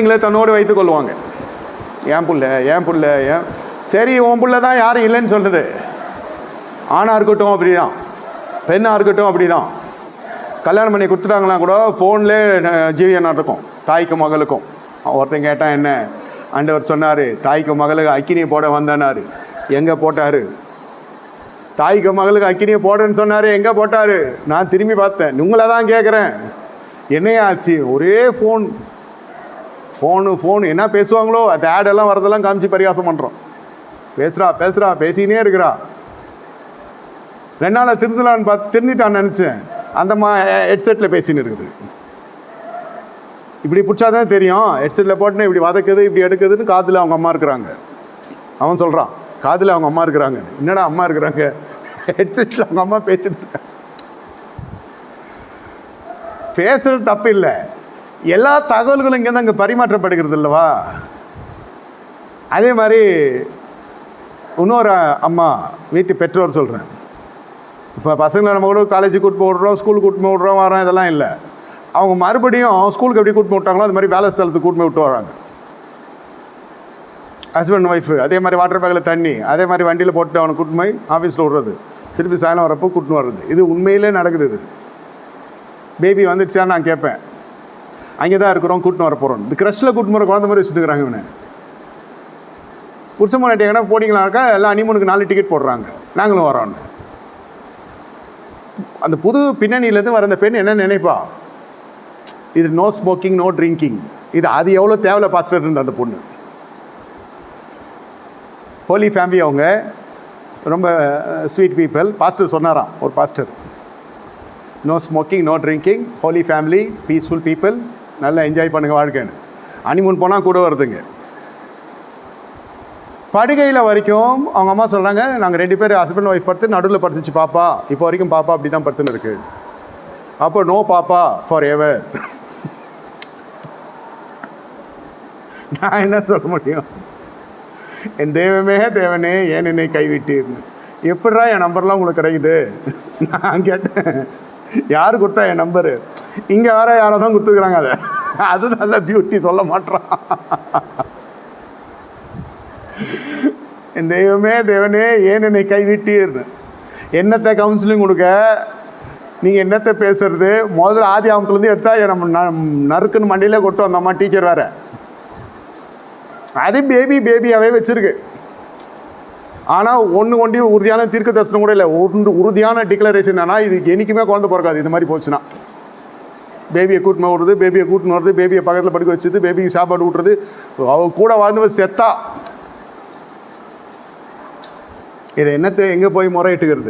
எங்களை தன்னோடு வைத்துக் கொள்வாங்க. ஏன் புள்ள ஏன் புள்ள ஏன்? சரி உன் புள்ள தான் யாரும் இல்லைன்னு சொல்லுது ஆணாக இருக்கட்டும் அப்படி தான் பெண்ணாக இருக்கட்டும் அப்படி தான் கல்யாணம் பண்ணி கொடுத்துட்டாங்கன்னா கூட ஃபோன்லேயே ஜீவியம் நடக்கும் தாய்க்கும் மகளுக்கும். ஒருத்தன் கேட்டான் என்ன? ஆண்டவர் சொன்னார் தாய்க்கு மகளுக்கு அக்கினி போட வந்தனார் எங்கே போட்டார்? தாய்க்கு மகளுக்கு அக்கினியை போடுன்னு சொன்னார் எங்கே போட்டார்? நான் திரும்பி பார்த்தேன். உங்களை தான் கேட்குறேன் என்னையா ஆச்சு? ஒரே ஃபோன் ஃபோனு ஃபோனு. என்ன பேசுவாங்களோ? அந்த ஆடெல்லாம் வரதெல்லாம் காமிச்சு பரிகாசம் பண்ணுறோம் பேசுகிறா பேசுகிறா பேசினே இருக்கிறா. ரெண்டு நாளில் திருந்தலான்னு பார்த்து திருந்திட்டான்னு நினச்சேன். அந்த மா ஹெட்செட்டில் பேசின்னு இருக்குது. இப்படி பிடிச்சாதான் தெரியும். ஹெட்செட்டில் போட்டுன்னு இப்படி வதக்குது இப்படி எடுக்குதுன்னு காதில் அவங்க அம்மா இருக்கிறாங்க. அவன் சொல்கிறான் காதில் அவங்க அம்மா இருக்கிறாங்க என்னடா அம்மா இருக்கிறாங்க? ஹெட்செட்டில் அவங்க அம்மா பேசிட்டு இருக்காங்க. பேசுறது தப்பு இல்லை. எல்லா தகவல்களும் இங்கேருந்து அங்கே இங்கே பரிமாற்றப்படுகிறது இல்லவா அதே மாதிரி இன்னொரு அம்மா வீட்டு பெற்றோர் சொல்கிறேன் இப்போ பசங்களை நம்ம கூட காலேஜுக்கு கூட்டு போடுறோம் ஸ்கூலுக்கு கூட்டு விட்றோம் வரோம் இதெல்லாம் இல்லை. அவங்க மறுபடியும் ஸ்கூலுக்கு எப்படி கூட்டு விட்டாங்களோ அது மாதிரி வேலை ஸ்தலத்துக்கு கூட்டு விட்டு வராங்க ஹஸ்பண்ட் ஒய்ஃபு அதே மாதிரி வாட்டர் பேக்கில் தண்ணி அதே மாதிரி வண்டியில் போட்டு அவனை கூட்டு போய் ஆஃபீஸில் விட்றது. திருப்பி சாயங்காலம் வரப்போ கூட்டின்னு வர்றது. இது உண்மையிலே நடக்குது இது. பேபி வந்துடுச்சான்னு நான் கேட்பேன். அங்கே தான் இருக்கிறோம் கூட்டின்னு வர போகிறோம் இந்த க்ரஷில் கூட்டின்னு வர குழந்த மாதிரி வச்சுருக்குறாங்க இவனை. புருஷன் முன்னாடி எங்கன்னா எல்லாம் அனிமனுக்கு நாலு டிக்கெட் போடுறாங்க. நாங்களும் வரோன்னு அந்த புது பின்னணியிலேருந்து வர அந்த பெண் என்ன நினைப்பா? இது நோ ஸ்மோக்கிங் நோ ட்ரிங்கிங் இது அது எவ்வளோ தேவையில்ல பாஸ்டர் இருந்த அந்த பொண்ணு. ஹோலி ஃபேமிலி அவங்க. ரொம்ப ஸ்வீட் பீப்புள் பாஸ்டர் சொன்னாராம் ஒரு pastor. No smoking no drinking holy family peaceful people நல்லா என்ஜாய் பண்ணுங்க வாழ்க்கைன்னு. அனிமூன் போனால் கூட வருதுங்க. படுகையில் வரைக்கும் அவங்க அம்மா சொல்கிறாங்க நாங்கள் ரெண்டு பேர் ஹஸ்பண்ட் ஒய்ஃப் படுத்து நடுவில் படுத்துச்சு பாப்பா. இப்போ வரைக்கும் பாப்பா அப்படி தான் படுத்துன்னு இருக்கு. அப்போ நோ பாப்பா ஃபார் எவர் நான் என்ன சொல்ல முடியும்? என் தெய்வமே தேவனே ஏன் என்னை கைவிட்டீர்னு. எப்படா என் நம்பர்லாம் உங்களுக்கு கிடைக்குது? நான் கேட்டேன். யார் கொடுத்தா என் நம்பரு இங்கே வேற யாரோ தான் கொடுத்துருக்குறாங்க அதை. அது நல்ல பியூட்டி சொல்ல மாட்டான் என் தெய்வமே தேவனே ஏன் என்னை கைவிட்டீர்னு. என்னத்தை கவுன்சிலிங் கொடுக்க? நீங்கள் என்னத்தை பேசுறது? முதல்ல ஆதி ஆமத்துலேருந்து எடுத்தால் நம்ம நறுக்குன்னு மண்டியிலே கொட்டு அந்த அம்மா டீச்சர் வேறு. அது பேபி பேபியாகவே வச்சிருக்கு. ஆனால் ஒன்று கொண்டு உறுதியான தீர்க்க தரிசனம் கூட இல்லை. ஒன்று உறுதியான டிக்ளரேஷன் ஆனால் இது என்றைக்குமே குழந்தை பிறக்காது. இது மாதிரி போச்சுன்னா. பேபியை கூட்டினு விடுறது பேபியை கூட்டின்னு வருது பேபியை பக்கத்தில் படுக்க வச்சுது பேபிக்கு சாப்பாடு ஊட்டுறது. அவ கூட வாழ்ந்தவ செத்தா. இதை என்னத்தை எங்கே போய் முறையிட்டுக்கிறது?